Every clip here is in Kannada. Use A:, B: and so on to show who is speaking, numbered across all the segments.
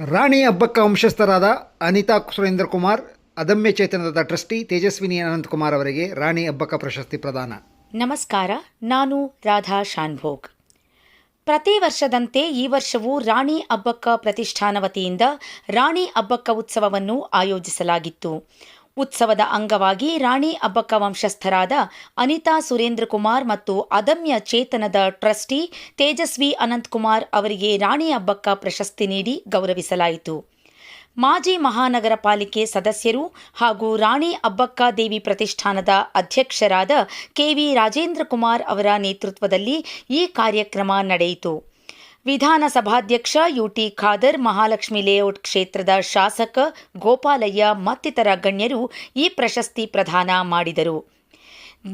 A: ರಾಣಿ ಹಬ್ಬಕ್ಕ ವಂಶಸ್ಥರಾದ ಅನಿತಾ ಸುರೇಂದ್ರ ಕುಮಾರ್ ಅದಮ್ಯ ಚೇತನದ ಟ್ರಸ್ಟಿ ತೇಜಸ್ವಿನಿ ಅನಂತಕುಮಾರ್ ಅವರಿಗೆ ರಾಣಿ ಹಬ್ಬಕ್ಕ ಪ್ರಶಸ್ತಿ ಪ್ರದಾನ.
B: ನಮಸ್ಕಾರ, ನಾನು ರಾಧಾ ಶಾನ್ಭೋಗ್. ಪ್ರತಿ ವರ್ಷದಂತೆ ಈ ವರ್ಷವೂ ರಾಣಿ ಅಬ್ಬಕ್ಕ ಪ್ರತಿಷ್ಠಾನ ವತಿಯಿಂದ ರಾಣಿ ಅಬ್ಬಕ್ಕ ಉತ್ಸವವನ್ನು ಆಯೋಜಿಸಲಾಗಿತ್ತು. ಉತ್ಸವದ ಅಂಗವಾಗಿ ರಾಣಿ ಅಬ್ಬಕ್ಕ ವಂಶಸ್ಥರಾದ ಅನಿತಾ ಸುರೇಂದ್ರ ಕುಮಾರ್ ಮತ್ತು ಅದಮ್ಯ ಚೇತನದ ಟ್ರಸ್ಟಿ ತೇಜಸ್ವಿ ಅನಂತಕುಮಾರ್ ಅವರಿಗೆ ರಾಣಿ ಅಬ್ಬಕ್ಕ ಪ್ರಶಸ್ತಿ ನೀಡಿ ಗೌರವಿಸಲಾಯಿತು. ಮಾಜಿ ಮಹಾನಗರ ಪಾಲಿಕೆ ಸದಸ್ಯರು ಹಾಗೂ ರಾಣಿ ಅಬ್ಬಕ್ಕ ದೇವಿ ಪ್ರತಿಷ್ಠಾನದ ಅಧ್ಯಕ್ಷರಾದ ಕೆವಿ ರಾಜೇಂದ್ರ ಕುಮಾರ್ ಅವರ ನೇತೃತ್ವದಲ್ಲಿ ಈ ಕಾರ್ಯಕ್ರಮ ನಡೆಯಿತು. ವಿಧಾನಸಭಾಧ್ಯಕ್ಷ ಯುಟಿ ಖಾದರ್, ಮಹಾಲಕ್ಷ್ಮಿ ಲೇಔಟ್ ಕ್ಷೇತ್ರದ ಶಾಸಕ ಗೋಪಾಲಯ್ಯ ಮತ್ತಿತರ ಗಣ್ಯರು ಈ ಪ್ರಶಸ್ತಿ ಪ್ರದಾನ ಮಾಡಿದರು.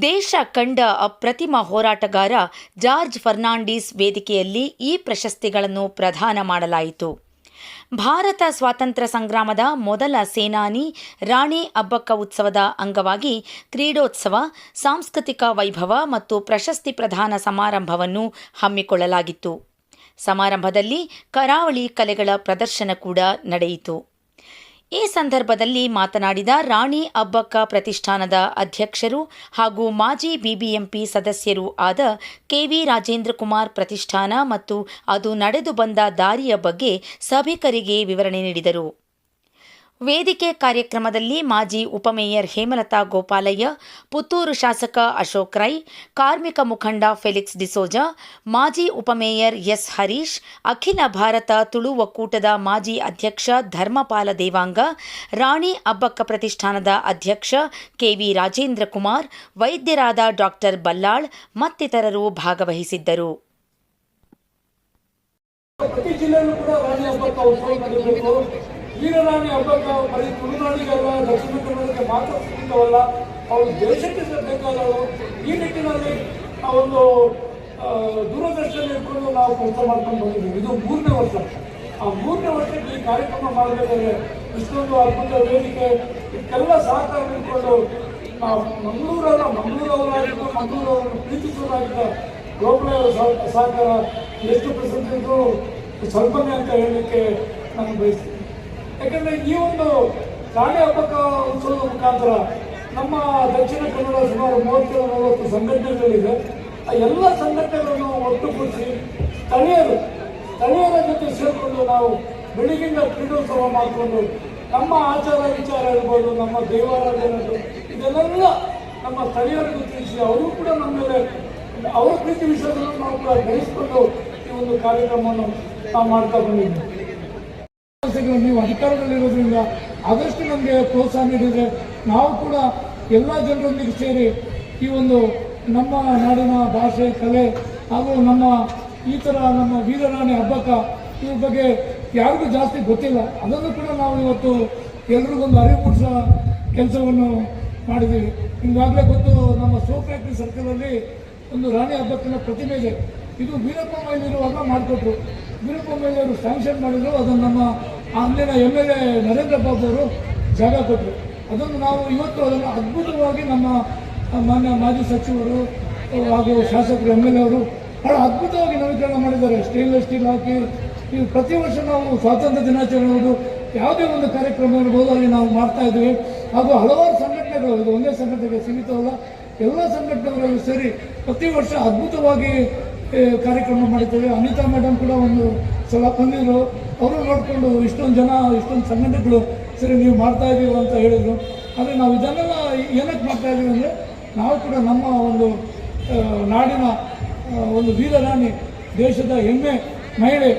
B: ದೇಶ ಕಂಡ ಅಪ್ರತಿಮ ಹೋರಾಟಗಾರ ಜಾರ್ಜ್ ಫರ್ನಾಂಡಿಸ್ ವೇದಿಕೆಯಲ್ಲಿ ಈ ಪ್ರಶಸ್ತಿಗಳನ್ನು ಪ್ರದಾನ ಮಾಡಲಾಯಿತು. ಭಾರತ ಸ್ವಾತಂತ್ರ್ಯ ಸಂಗ್ರಾಮದ ಮೊದಲ ಸೇನಾನಿ ರಾಣಿ ಅಬ್ಬಕ್ಕ ಉತ್ಸವದ ಅಂಗವಾಗಿ ಕ್ರೀಡೋತ್ಸವ, ಸಾಂಸ್ಕೃತಿಕ ವೈಭವ ಮತ್ತು ಪ್ರಶಸ್ತಿ ಪ್ರದಾನ ಸಮಾರಂಭವನ್ನು ಹಮ್ಮಿಕೊಳ್ಳಲಾಗಿತ್ತು. ಸಮಾರಂಭದಲ್ಲಿ ಕರಾವಳಿ ಕಲೆಗಳ ಪ್ರದರ್ಶನ ಕೂಡ ನಡೆಯಿತು. ಈ ಸಂದರ್ಭದಲ್ಲಿ ಮಾತನಾಡಿದ ರಾಣಿ ಅಬ್ಬಕ್ಕ ಪ್ರತಿಷ್ಠಾನದ ಅಧ್ಯಕ್ಷರು ಹಾಗೂ ಮಾಜಿ ಬಿಬಿಎಂಪಿ ಸದಸ್ಯರೂ ಆದ ಕೆವಿ ರಾಜೇಂದ್ರ ಕುಮಾರ್ ಪ್ರತಿಷ್ಠಾನ ಮತ್ತು ಅದು ನಡೆದು ಬಂದ ದಾರಿಯ ಬಗ್ಗೆ ಸಭಿಕರಿಗೆ ವಿವರಣೆ ನೀಡಿದರು. ವೇದಿಕೆ ಕಾರ್ಯಕ್ರಮದಲ್ಲಿ ಮಾಜಿ ಉಪಮೇಯರ್ ಹೇಮಲತಾ ಗೋಪಾಲಯ್ಯ, ಪುತ್ತೂರು ಶಾಸಕ ಅಶೋಕ್ ರೈ, ಕಾರ್ಮಿಕ ಮುಖಂಡ ಫೆಲಿಕ್ಸ್ ಡಿಸೋಜ, ಮಾಜಿ ಉಪಮೇಯರ್ ಎಸ್ ಹರೀಶ್, ಅಖಿಲ ಭಾರತ ತುಳು ಒಕ್ಕೂಟದ ಮಾಜಿ ಅಧ್ಯಕ್ಷ ಧರ್ಮಪಾಲ ದೇವಾಂಗ, ರಾಣಿ ಅಬ್ಬಕ್ಕ ಪ್ರತಿಷ್ಠಾನದ ಅಧ್ಯಕ್ಷ ಕೆವಿ ರಾಜೇಂದ್ರ ಕುಮಾರ್, ವೈದ್ಯರಾದ ಡಾಕ್ಟರ್ ಬಲ್ಲಾಳ್ ಮತ್ತಿತರರು ಭಾಗವಹಿಸಿದ್ದರು.
C: ಪ್ರತಿ ಜಿಲ್ಲೆಯಲ್ಲೂ ಕೂಡ ರಾಣಿ ಉತ್ಸವ ನಡೀಬೇಕು ವೀರರಾಣಿ ಹಬ್ಬಕ್ಕ ಬರೀ ತುಳುನಾಡಿಗಲ್ಲ ದಕ್ಷಿಣ ಕನ್ನಡಕ್ಕೆ ಮಾತ್ರ ಸೀಮಿತವಲ್ಲ, ಅವರು ದೇಶಕ್ಕೆ ಬೇಕಾದವರು ಈ ನಿಟ್ಟಿನಲ್ಲಿ ಆ ಒಂದು ದೂರದರ್ಶನ ಇಟ್ಕೊಂಡು ನಾವು ಕೆಲಸ ಮಾಡ್ಕೊಂಡು ಬಂದಿದ್ದೀವಿ. ಇದು ಮೂರನೇ ವರ್ಷ. ಆ ಮೂರನೇ ವರ್ಷಕ್ಕೆ ಈ ಕಾರ್ಯಕ್ರಮ ಮಾಡಬೇಕಾದ್ರೆ ಇಷ್ಟೊಂದು ಅದ್ಭುತ ವೇದಿಕೆ, ಇದಕ್ಕೆಲ್ಲ ಸಹಕಾರ ನಿಂತ್ಕೊಂಡು ಮಂಗಳೂರಲ್ಲ ಮಂಗಳೂರವರಾಗಿದ್ದು, ಮಂಗಳೂರವರನ್ನು ಪ್ರೀತಿಸೋದಾಗಿದ್ದ ಗೋಪಾಲ ಸಹಕಾರ ಎಷ್ಟು ಪರ್ಸೆಂಟ್ ಇದ್ರು ಸ್ವಲ್ಪನೇ ಅಂತ ಹೇಳಲಿಕ್ಕೆ ನಾನು ಬಯಸ್ತೀನಿ. ಯಾಕಂದ್ರೆ ಈ ಒಂದು ರಾಣಿ ಹಬ್ಬಕ ಉತ್ಸವದ ಮುಖಾಂತರ ನಮ್ಮ ದಕ್ಷಿಣ ಕನ್ನಡ ಸುಮಾರು ಮೂವತ್ತೇಳು ನಲವತ್ತು ಸಂಘಟನೆಗಳಿದೆ. ಆ ಎಲ್ಲ ಸಂಘಟನೆಗಳನ್ನು ಒಟ್ಟುಗೂಡಿಸಿ ಸ್ಥಳೀಯರು, ಸ್ಥಳೀಯರ ಜೊತೆ ಸೇರಿಕೊಂಡು ನಾವು ಬೆಳಿಗ್ಗಿಂದ ಕ್ರೀಡೋತ್ಸವ ಮಾಡಿಕೊಂಡು ನಮ್ಮ ಆಚಾರ ವಿಚಾರ ಇರ್ಬೋದು ನಮ್ಮ ದೇವಾರಾಧನೆ ಇದೆಲ್ಲ ನಮ್ಮ ಸ್ಥಳೀಯರಿಗೆ ತಿಳಿಸಿ ಅವರು ಕೂಡ ನಮ್ಮ ಮೇಲೆ ಅವ್ರ ಪ್ರೀತಿ ವಿಷಯಗಳನ್ನು ನಾವು ಕೂಡ ಬೆಳೆಸ್ಕೊಂಡು ಈ ಒಂದು ಕಾರ್ಯಕ್ರಮವನ್ನು ನಾವು ಮಾಡ್ತಾ ಬಂದಿದ್ದೀವಿ. ನೀವು ಅಧಿಕಾರದಲ್ಲಿರೋದ್ರಿಂದ ಆದಷ್ಟು ನಮಗೆ ಪ್ರೋತ್ಸಾಹ ನೀಡಿದರೆ ನಾವು ಕೂಡ ಎಲ್ಲ ಜನರೊಂದಿಗೆ ಸೇರಿ ಈ ಒಂದು ನಮ್ಮ ನಾಡಿನ ಭಾಷೆ, ಕಲೆ ಹಾಗೂ ನಮ್ಮ ಈ ಥರ ನಮ್ಮ ವೀರರಾಣಿ ಹಬ್ಬಕ ಇವ್ರ ಬಗ್ಗೆ ಯಾರಿಗೂ ಜಾಸ್ತಿ ಗೊತ್ತಿಲ್ಲ. ಅದನ್ನು ಕೂಡ ನಾವು ಇವತ್ತು ಎಲ್ರಿಗೊಂದು ಅರಿವು ಮೂಡಿಸೋ ಕೆಲಸವನ್ನು ಮಾಡಿದ್ದೀವಿ. ಈಗಾಗಲೇ ಗೊತ್ತು, ನಮ್ಮ ಸೋ ಫ್ಯಾಕ್ಟ್ರಿ ಸರ್ಕಲಲ್ಲಿ ಒಂದು ರಾಣಿ ಹಬ್ಬಕ್ಕಿನ ಪ್ರತಿಮೆ ಇದೆ. ಇದು ವೀರಪ್ಪ ಮೈಲಿರುವಾಗ ಮಾಡಿಕೊಟ್ರು. ವೀರಪ್ಪ ಮೈಲಿ ಅವರು ಸ್ಯಾಂಕ್ಷನ್ ಮಾಡಿದ್ರು, ಅದನ್ನು ನಮ್ಮ ಅಂದಿನ M L A Narendra Babu ಅವರು ಜಾಗ ಕೊಟ್ಟರು. ಅದನ್ನು ನಾವು ಇವತ್ತು ಅದನ್ನು ಅದ್ಭುತವಾಗಿ ನಮ್ಮ ಮಾನ್ಯ ಮಾಜಿ ಸಚಿವರು ಹಾಗೂ ಶಾಸಕರು, ಎಂ ಎಲ್ ಎ ಅವರು ಬಹಳ ಅದ್ಭುತವಾಗಿ ನವೀಕರಣ ಮಾಡಿದ್ದಾರೆ. ಸ್ಟೇನ್ಲೆಸ್ ಸ್ಟೀಲ್ ಹಾಕಿ ಈ ಪ್ರತಿ ವರ್ಷ ನಾವು ಸ್ವಾತಂತ್ರ್ಯ ದಿನಾಚರಣೆ ಯಾವುದೇ ಒಂದು ಕಾರ್ಯಕ್ರಮ ಇರ್ಬೋದು, ಅಲ್ಲಿ ನಾವು ಮಾಡ್ತಾ ಇದ್ದೀವಿ ಹಾಗೂ ಹಲವಾರು ಸಂಘಟನೆಗಳು, ಇದು ಒಂದೇ ಸಂಘಟನೆಗೆ ಸೀಮಿತವಲ್ಲ, ಎಲ್ಲ ಸಂಘಟನೆಗಳಲ್ಲಿ ಸೇರಿ ಪ್ರತಿ ವರ್ಷ ಅದ್ಭುತವಾಗಿ ಕಾರ್ಯಕ್ರಮ ಮಾಡಿದ್ದೇವೆ. ಅನಿತಾ ಮೇಡಮ್ ಕೂಡ ಒಂದು ಸಲ ಬಂದಿದ್ರು ಅವರು ನೋಡಿಕೊಂಡು ಇಷ್ಟೊಂದು ಜನ, ಇಷ್ಟೊಂದು ಸಂಘಟನೆಗಳು ಸರಿ, ನೀವು ಮಾಡ್ತಾ ಇದ್ದೀವಿ ಅಂತ ಹೇಳಿದರು. ಆದರೆ ನಾವು ಇದನ್ನೆಲ್ಲ ಏನಕ್ಕೆ ಮಾಡ್ತಾ ಇದ್ದೀವಿ ಅಂದರೆ, ನಾವು ಕೂಡ ನಮ್ಮ ಒಂದು ನಾಡಿನ ಒಂದು ವೀರರಾಣಿ, ದೇಶದ ಹೆಮ್ಮೆ, ಮಹಿಳೆ,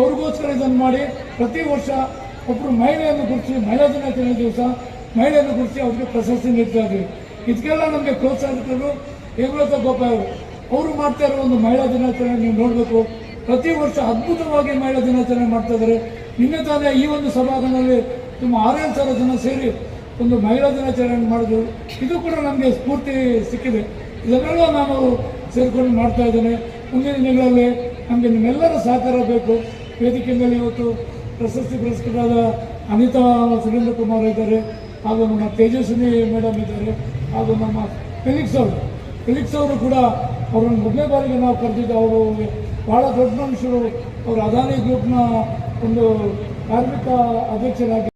C: ಅವ್ರಿಗೋಸ್ಕರ ಇದನ್ನು ಮಾಡಿ ಪ್ರತಿ ವರ್ಷ ಒಬ್ಬರು ಮಹಿಳೆಯನ್ನು ಕುರಿಸಿ ಮಹಿಳಾ ದಿನಾಚರಣೆ ದಿವಸ ಮಹಿಳೆಯನ್ನು ಕುರಿಸಿ ಅವ್ರಿಗೆ ಪ್ರಶಸ್ತಿ ನೀಡ್ತಾ ಇದ್ದೀವಿ ಇದಕ್ಕೆಲ್ಲ ನಮಗೆ ಪ್ರೋತ್ಸಾಹಿಸಿದ್ರು ಹೇಮಲತಾ ಗೋಪಾಯ್ ಅವರು ಮಾಡ್ತಾ ಇರೋ ಒಂದು ಮಹಿಳಾ ದಿನಾಚರಣೆ ನೀವು ನೋಡಬೇಕು. ಪ್ರತಿ ವರ್ಷ ಅದ್ಭುತವಾಗಿ ಮಹಿಳಾ ದಿನಾಚರಣೆ ಮಾಡ್ತಾ ಇದ್ದಾರೆ ನಿನ್ನೆ ತಾನೇ ಈ ಒಂದು ಸಭಾಂಗಣದಲ್ಲಿ ತುಂಬ ಆರೇಳು ಸಾವಿರ ಜನ ಸೇರಿ ಒಂದು ಮಹಿಳಾ ದಿನಾಚರಣೆ ಮಾಡಿದ್ರು. ಇದು ಕೂಡ ನಮಗೆ ಸ್ಫೂರ್ತಿ ಸಿಕ್ಕಿದೆ. ಇದನ್ನೆಲ್ಲ ನಾನು ಸೇರಿಕೊಂಡು ಮಾಡ್ತಾ ಇದ್ದೇನೆ. ಮುಂದಿನ ದಿನಗಳಲ್ಲಿ ನಮಗೆ ನಿಮ್ಮೆಲ್ಲರ ಸಹಕಾರ ಬೇಕು. ವೇದಿಕೆ ಮೇಲೆ ಇವತ್ತು ಪ್ರಶಸ್ತಿ ಪುರಸ್ಕೃತರಾದ ಅನಿತಾ ಸುರೇಂದ್ರ ಕುಮಾರ್ ಇದ್ದಾರೆ. ಹಾಗೂ ನಮ್ಮ ತೇಜಸ್ವಿನಿ ಮೇಡಮ್ ಇದ್ದಾರೆ. ಹಾಗೂ ನಮ್ಮ ಫಿಲಿಕ್ಸ್ ಅವರು. ಫಿಲಿಕ್ಸ್ ಅವರು ಕೂಡ ಅವರನ್ನು ಮೊದಲನೇ ಬಾರಿಗೆ ನಾವು ಕರೆದಿದ್ದು ಅವರು ಭಾಳ ದೊಡ್ಡ ಮನುಷ್ಯರು. ಅವರು ಅದಾನಿ ಗ್ರೂಪ್ನ ಒಂದು ಕಾರ್ಮಿಕ ಅಧ್ಯಕ್ಷರಾಗಿ